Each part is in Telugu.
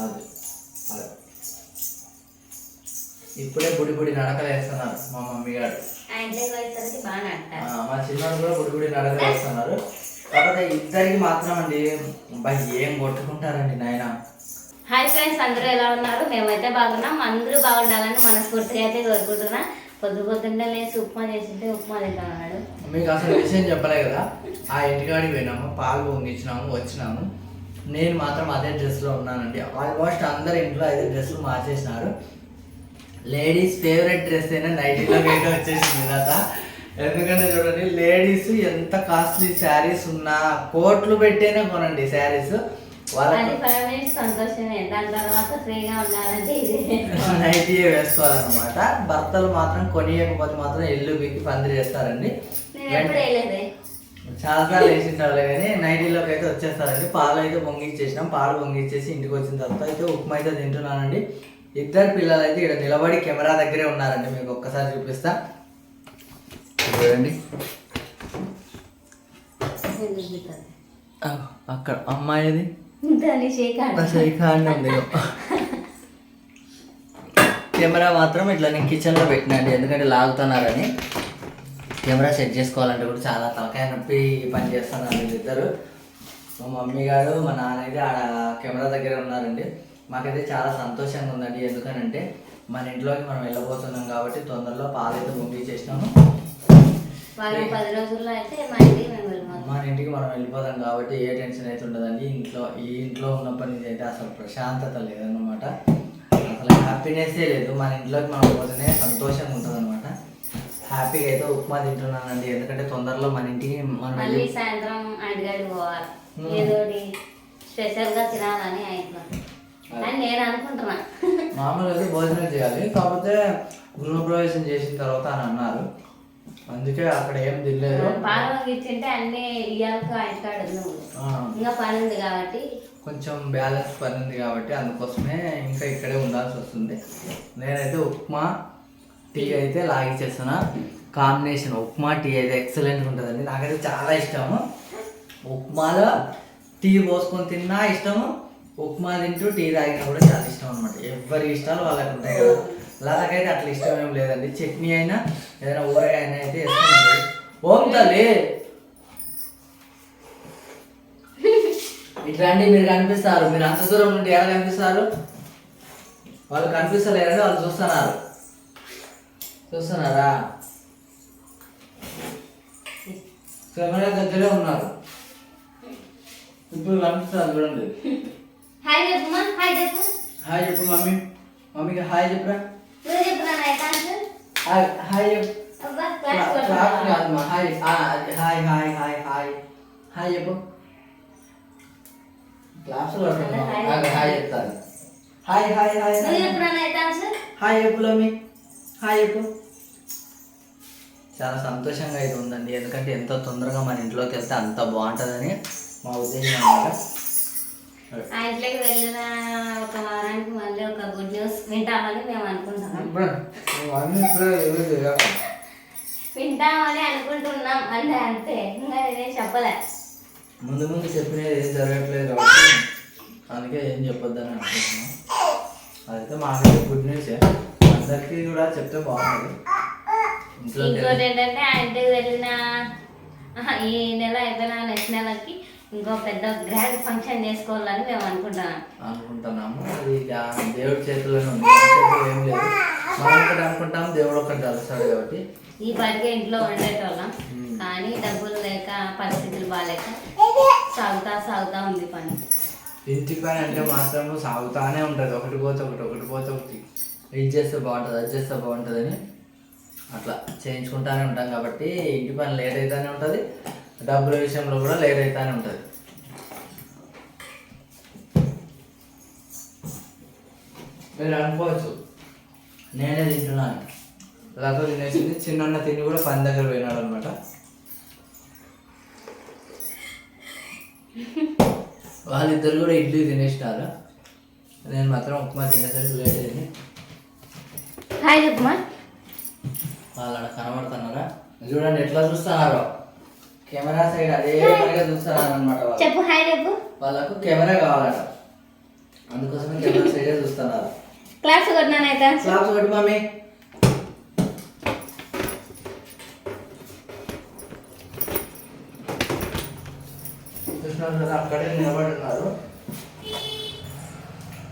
అది అదే. ఇప్పుడే బుడి బుడి నడకలు వేస్తున్నారు మా మమ్మీ గారు. మా చిన్నోడు కూడా బుడి బుడి నడకలు వేస్తున్నారు. కాకపోతే ఇద్దరికి మాత్రం అండి ఏం కొట్టుకుంటారండి నాయన. హాయ్ ఫ్రెండ్స్ అందరూ ఎలా ఉన్నారు? మేమైతే బాగున్నాం. అందరూ బాగుండాలని మనస్ఫూర్తిగా అయితే కోరుకుంటున్నా. పొద్దు పొద్దున్నే లేచి ఉప్మా చేసింటే ఉప్మా తింటున్నాడు. మీకు అసలు విషయం చెప్పలే కదా. ఆ ఇంటికాడికి పోయినాము పాలు పొంగిచ్చినాము వచ్చినాము. నేను మాత్రం అదే డ్రెస్లో ఉన్నానండి. ఆల్మోస్ట్ అందరు ఇంట్లో అయితే డ్రెస్సులు మార్చేసినారు. లేడీస్ ఫేవరెట్ డ్రెస్ అయినా నైటీలో అయితే వచ్చేసింది కదా ఎందుకంటే చూడండి లేడీస్ ఎంత కాస్ట్లీ శారీస్ ఉన్నా కోట్లు పెట్టేనే కొనండి శారీస్ తర్వాత నైటీ వేసుకోవాలన్నమాట. భర్తలు మాత్రం కొనియకపోతే మాత్రం ఇల్లు పీకి పందిరి చేస్తారండి నేను ఎప్పుడు వేయలేదే చాలా సార్లు వేసింటారు కానీ నైటీలోకి అయితే వచ్చేస్తారండి. పాలు అయితే పొంగిచ్చేసినాం పాలు పొంగిచ్చేసి ఇంటికి వచ్చిన తర్వాత అయితే ఉప్మా అయితే తింటున్నానండి. ఇద్దరు పిల్లలు అయితే ఇక్కడ నిలబడి కెమెరా దగ్గరే ఉన్నారండి. మీకు ఒక్కసారి చూపిస్తా. చూడండి అక్కడ అమ్మాయిది? ఉంది. కెమెరా మాత్రం ఇట్లా నేను కిచెన్లో పెట్టినండి ఎందుకంటే లాగుతున్నారని. కెమెరా సెట్ చేసుకోవాలంటే కూడా చాలా తలకాయ నొప్పి పని చేస్తున్నారు వీళ్ళిద్దరు. మా మమ్మీ గారు మా నాన్న అయితే ఆడ కెమెరా దగ్గర ఉన్నారండి. మాకైతే చాలా సంతోషంగా ఉందండి. ఎందుకనంటే మన ఇంట్లోకి మనం వెళ్ళబోతున్నాం కాబట్టి తొందరలో పాలైతే పంపించేసినాము వారం పది రోజుల్లో అయితే మా ఇంటికి మేము వెళ్ళిపోతాం. మన ఇంటికి మనం వెళ్ళిపోతాం కాబట్టి ఏ టెన్షన్ అయితే ఉండదండి. ఇంట్లో ఈ ఇంట్లో ఉన్నప్పటి నుంచి అయితే అసలు ప్రశాంతత లేదన్నమాట. అసలు హ్యాపీనెస్సే లేదు. మన ఇంట్లోకి మనం పోతేనే సంతోషంగా ఉంటుంది హ్యాపీగా అయితే ఉప్మా తింటున్నానండి. ఎందుకంటే తొందరలో మన ఇంటికి మనం మళ్ళీ సాయంత్రం అంటిగాడి పోవాలి. ఏదో స్పెషల్గా తినాలని అయిపోయింది అని నేను అనుకుంటున్నా. మామూలుగా అయితే భోజనం చేయాలి. కాకపోతే గృహప్రవేశం చేసిన తర్వాత అని అన్నారు. అందుకే అక్కడ ఏం తినలేదు. పాలు ఇచ్చింటే అన్ని ఇయ్యాలకు ఇంటికాడు నువ్వు ఆ, ఇంకా పని ఉంది కాబట్టి. కొంచెం బ్యాలెన్స్ పని ఉంది కాబట్టి అందుకోసమే ఇంకా ఇక్కడే ఉండాల్సి వస్తుంది. నేనైతే ఉప్మా టీ అయితే లాగిచ్చేస్తున్నా కాంబినేషన్ ఉప్మా టీ అయితే ఎక్సలెంట్ ఉంటుందండి. నాకైతే చాలా ఇష్టము. ఉప్మాలో టీ పోసుకొని తిన్నా ఇష్టము. ఉప్మా తింటూ టీ తాగినా కూడా చాలా ఇష్టం అనమాట ఎవరి ఇష్టాలు వాళ్ళకి ఉంటాయి కదా. లాగైతే అట్లా ఇష్టం ఏం లేదండి. చట్నీ అయినా ఏదైనా ఊరగాయ అయినా అయితే వేసుకుంటుంది ఓం తల్లి! అండి మీరు కనిపిస్తారు. మీరు అంత దూరం నుండి ఎలా కనిపిస్తారు? వాళ్ళు కనిపిస్తలేరండి వాళ్ళు చూస్తున్నారు. చూస్తున్నారా? కెమెరా దగ్గరే ఉన్నారు. ఇప్పుడు కనిపిస్తారు చూడండి. హాయ్ చెప్పు హాయ్ చెప్పు. హాయ్ చెప్పు మమ్మీ. మమ్మీకి హాయ్ చెప్పురా? హాయ్ హాయ్ చెప్పు. క్లాస్ కాదమ్మా hi hi hi hi hi hi చెప్పు. క్లాస్ హాయ్ చెప్తాను. హాయ్ హాయ్ హాయ్ హాయ్ అయితే హాయ్ చెప్పు లమ్మి హాయ్ చెప్పు. చాలా సంతోషంగా అయితే ఉందండి. ఎందుకంటే ఎంత తొందరగా మన ఇంట్లోకి వెళ్తే అంత బాగుంటుందని మా ఉద్దేశం అన్నమాట. ఆ ఇంట్లోకి వెళ్ళిన ఒక వారానికి మళ్ళీ ఒక గుడ్ న్యూస్ వింటామని మేము అనుకుంటున్నాం. వింటామని అనుకుంటున్నాం. అంటే అంతే. ఇంకా నేనేం చెప్పలే. ముందు ముందు చెప్పినది ఏం జరగట్లేదు కాబట్టి అందుకే ఏం చెప్పొద్దని అనుకుంటున్నాం. అదైతే మాకైతే గుడ్ న్యూసే అందరికీ కూడా చెప్తే ఇంట్లో ఇంకోటి ఏంటంటే ఆ ఇంటికి వెళ్ళిన ఈ నెల అయిపోయిన నెక్స్ట్ నెలకి ఇంకో పెద్ద గ్రాండ్ ఫంక్షన్ చేసుకోవాలని మేము అనుకుంటున్నాం. అనుకుంటున్నాము. అది ఇక దేవుడి చేతిలోనే ఉంది. మన చేతిలో ఏం లేదు. మనం ఒకటి అనుకుంటాం దేవుడు ఒకటి కలుస్తాడు కాబట్టి. ఈ పాటికే ఇంట్లో ఉండేటోళ్ళం. కానీ డబ్బులు లేక పరిస్థితులు బాగాలేక సాగుతా సాగుతా ఉంది పని. ఇంటి పని అంటే మాత్రం సాగుతానే ఉంటుంది. ఒకటి పోతే ఒకటి ఒకటి పోతే ఒకటి. ఇది చేస్తే బాగుంటుంది అది చేస్తే బాగుంటుందని అట్లా చేయించుకుంటానే ఉంటాం కాబట్టి ఇంటి పని లేట్ అవుతానే ఉంటుంది డబ్బుల విషయంలో కూడా లేట్ అవుతానే ఉంటుంది. మీరు అనుకోవచ్చు నేనే తింటున్నాను లతో తినేసింది చిన్న తిని కూడా పని దగ్గర పోయినాడు అనమాట వాళ్ళిద్దరు కూడా ఇడ్లీ తినేసినారు? నేను మాత్రం ఉప్మా తినేసరికి లేట్ అయింది. హాయ్ చెప్పమా వాళ్ళు కనబడుతున్నారా? చూడండి ఎట్లా చూస్తున్నారు. కెమెరా సైడ్ అదే పనిగా చూస్తున్నారు అనమాట చెప్పు హాయ్ చెప్పు. వాళ్ళకు కెమెరా కావాలట. అందుకోసమే కెమెరా సైడే చూస్తున్నారు. క్లాప్స్ కొట్టినాను అయితే క్లాప్స్ కొట్టు మమ్మీ. చూసినారు కదా అక్కడే నిలబడి ఉన్నారు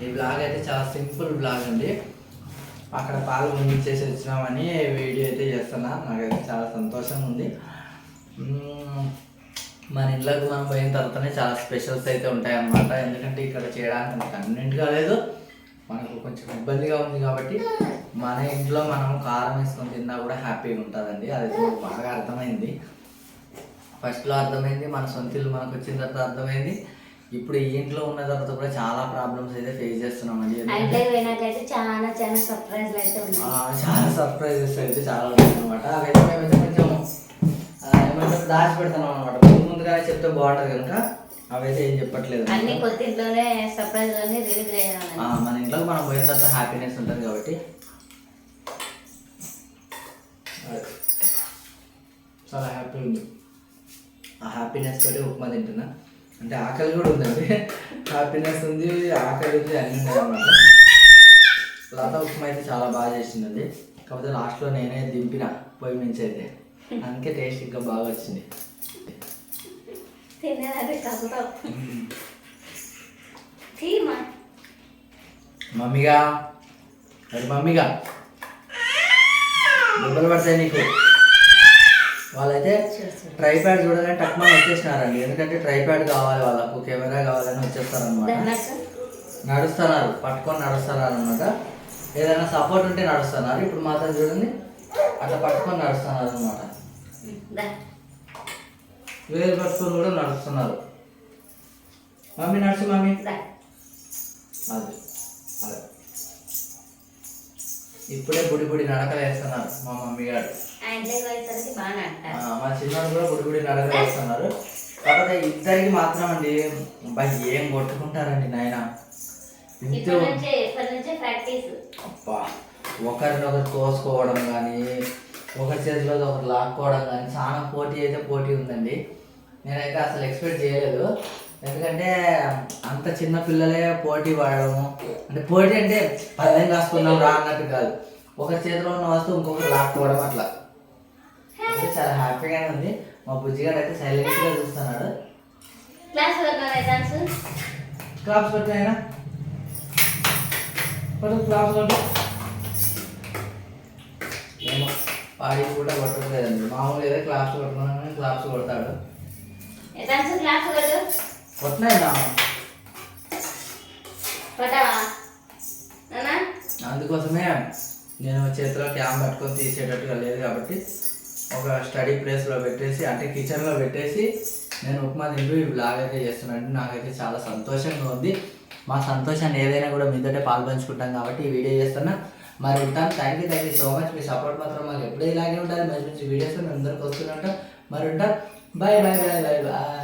ఈ బ్లాగ్ అయితే చాలా సింపుల్ బ్లాగ్ అండి. అక్కడ పాలు ముగించేసి వచ్చినామని వీడియో అయితే చేస్తున్నా. నాకైతే చాలా సంతోషంగా ఉంది మన ఇళ్ళకి మనం పోయిన తర్వాతనే చాలా స్పెషల్స్ అయితే ఉంటాయన్నమాట. ఎందుకంటే ఇక్కడ చేయడానికి మనకు కన్వీనెంట్ కాలేదు. మనకు కొంచెం ఇబ్బందిగా ఉంది కాబట్టి మన ఇంట్లో మనం కారం వేసుకొని తిన్నా కూడా హ్యాపీగా ఉంటుందండి. అది నాకు బాగా అర్థమైంది. ఫస్ట్లో అర్థమైంది మన సొంత ఇల్లు మనకు వచ్చిన తర్వాత అర్థమైంది. ఇప్పుడు ఈ ఇంట్లో ఉన్న తర్వాత కూడా చాలా ప్రాబ్లమ్స్ అయితే ఫేస్ అంటే పోయినాకైతే చాలా చాలా సర్ప్రైజ్లు అయితే చాలా సర్ప్రైజెస్ అయితే చాలా ఉన్నాయి అనమాట అవైతే మేమైతే కొంచెం ఏమంటారు దాచి పెడతాం అనమాట ముందు ముందుగానే చెప్తే బాగుంటుంది కనుక అవైతే ఏం చెప్పట్లేదు అన్ని కొత్త ఇంట్లోనే సర్ప్రైజ్ రిలీజ్ చేయాలి. మన ఇంట్లోకి మనం పోయిన తర్వాత హ్యాపీనెస్ ఉంటుంది కాబట్టి. చాలా హ్యాపీ ఉంది. ఆ హ్యాపీనెస్ తోటి ఉప్మా తింటున్నా. అంటే ఆకలి కూడా ఉందండి హ్యాపీనెస్ ఉంది ఆకలి ఉంది అన్నీ ఉన్నాయి అన్నమాట. లత ఉప్మా అయితే చాలా బాగా చేసిందండి. కాకపోతే లాస్ట్లో నేనే దింపిన పొయ్యి నుంచి అయితే. అందుకే టేస్ట్ ఇంకా బాగా వచ్చింది. మమ్మీగా? అది మమ్మీగా? దెబ్బలు పడతాయి నీకు. వాళ్ళైతే ట్రైప్యాడ్ చూడగానే టక్మని వచ్చేసినారండి ఎందుకంటే ట్రైప్యాడ్ కావాలి వాళ్ళకు కెమెరా కావాలని వచ్చేస్తారనమాట నడుస్తున్నారు పట్టుకొని నడుస్తున్నారు అనమాట ఏదైనా సపోర్ట్ ఉంటే నడుస్తున్నారు. ఇప్పుడు మాత్రం చూడండి అట్లా పట్టుకొని నడుస్తున్నారు అనమాట వేలు పట్టుకొని కూడా నడుస్తున్నారు. మమ్మీ నడుచు మమ్మీ. అదే అదే. ఇప్పుడే బుడి బుడి నడకలు వేస్తున్నారు మా మమ్మీ గారు. మా చిన్నోడు కూడా బుడి బుడి నడకలు వేస్తున్నారు. కాకపోతే ఇద్దరికి మాత్రం అండి ఏం కొట్టుకుంటారండి నాయన? అబ్బా ఒకరినొకరు తోసుకోవడం కానీ ఒకరి చేతిలో ఒకరు లాక్కోవడం కానీ చాలా పోటీ అయితే పోటీ ఉందండి. నేనైతే అసలు ఎక్స్పెక్ట్ చేయలేదు. ఎందుకంటే అంత చిన్న పిల్లలే పోటీ పడడము అంటే పోటీ అంటే పదేం కాసుకుందాం రా అన్నట్టు కాదు. ఒకరి చేతిలో ఉన్న వస్తువు ఇంకొకరు లాక్కోవడం అట్లా. అయితే చాలా హ్యాపీగానే ఉంది. మా బుజ్జిగాడు అయితే సైలెంట్గా చూస్తున్నాడు. క్లాస్ అయితే క్లాప్స్ కొట్టు ఆయన కొట్టు క్లాప్స్ కొట్టు ఏమో వాడి కూడా కొట్టట్లేదండి మామూలు ఏదో క్లాప్స్ కొట్టుకున్నాను క్లాప్స్ కొడతాడు. క్లాస్ కొట్టు అందుకోసమే నేను చేతిలో క్యామ్ పట్టుకొని తీసేటట్టుగా లేదు కాబట్టి ఒక స్టడీ ప్లేస్లో పెట్టేసి అంటే కిచెన్లో పెట్టేసి నేను ఉప్మా తింటూ ఈ బ్లాగ్ అయితే చేస్తున్నాను నాకైతే చాలా సంతోషంగా ఉంది. మా సంతోషాన్ని ఏదైనా కూడా మీతోటే పాల్పంచుకుంటాం కాబట్టి ఈ వీడియో చేస్తున్నా. మరి ఉంటాను. Thank you thank you so much me support మాత్రం మాకు ఎప్పుడూ ఇలాగే ఉండాలి. మంచి మంచి వీడియోస్ మేము అందరికి వస్తుంటాం మరి ఉంటాం. Bye bye bye bye bye